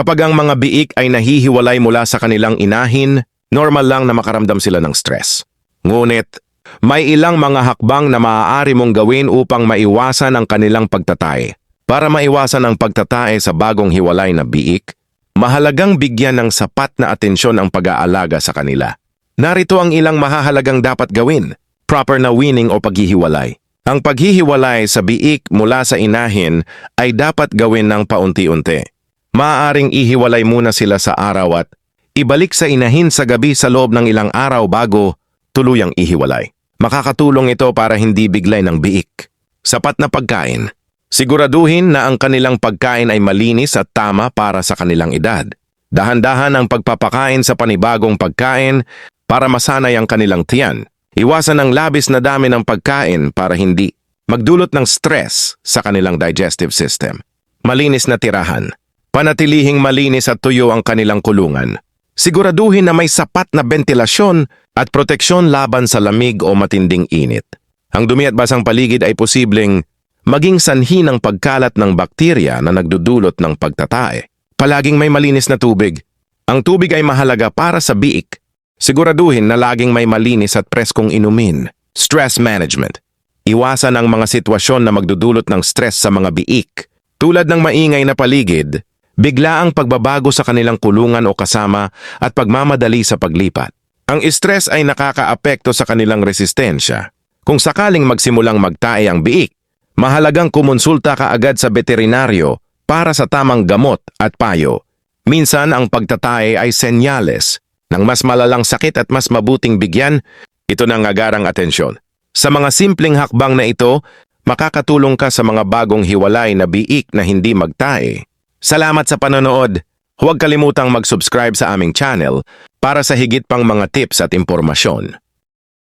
Kapag ang mga biik ay nahihiwalay mula sa kanilang inahin, normal lang na makaramdam sila ng stress. Ngunit, may ilang mga hakbang na maaari mong gawin upang maiwasan ang kanilang pagtatae. Para maiwasan ang pagtatae sa bagong hiwalay na biik, mahalagang bigyan ng sapat na atensyon ang pag-aalaga sa kanila. Narito ang ilang mahahalagang dapat gawin, proper na winning o paghihiwalay. Ang paghihiwalay sa biik mula sa inahin ay dapat gawin ng paunti-unti. Maaaring ihiwalay muna sila sa araw at ibalik sa inahin sa gabi sa loob ng ilang araw bago tuluyang ihiwalay. Makakatulong ito para hindi biglay ng biik. Sapat na pagkain. Siguraduhin na ang kanilang pagkain ay malinis at tama para sa kanilang edad. Dahan-dahan ang pagpapakain sa panibagong pagkain para masanay ang kanilang tiyan. Iwasan ang labis na dami ng pagkain para hindi magdulot ng stress sa kanilang digestive system. Malinis na tirahan. Panatilihing malinis at tuyo ang kanilang kulungan. Siguraduhin na may sapat na ventilasyon at proteksyon laban sa lamig o matinding init. Ang dumi at basang paligid ay posibleng maging sanhi ng pagkalat ng bakterya na nagdudulot ng pagtatae. Palaging may malinis na tubig. Ang tubig ay mahalaga para sa biik. Siguraduhin na laging may malinis at preskong inumin. Stress management. Iwasan ang mga sitwasyon na magdudulot ng stress sa mga biik. Tulad ng maingay na paligid, bigla ang pagbabago sa kanilang kulungan o kasama at pagmamadali sa paglipat. Ang stress ay nakakaapekto sa kanilang resistensya. Kung sakaling magsimulang magtae ang biik, mahalagang kumonsulta ka agad sa veterinaryo para sa tamang gamot at payo. Minsan ang pagtatae ay senyales ng mas malalang sakit at mas mabuting bigyan, ito ng agarang atensyon. Sa mga simpleng hakbang na ito, makakatulong ka sa mga bagong hiwalay na biik na hindi magtae. Salamat sa panonood. Huwag kalimutang mag-subscribe sa aming channel para sa higit pang mga tips at impormasyon.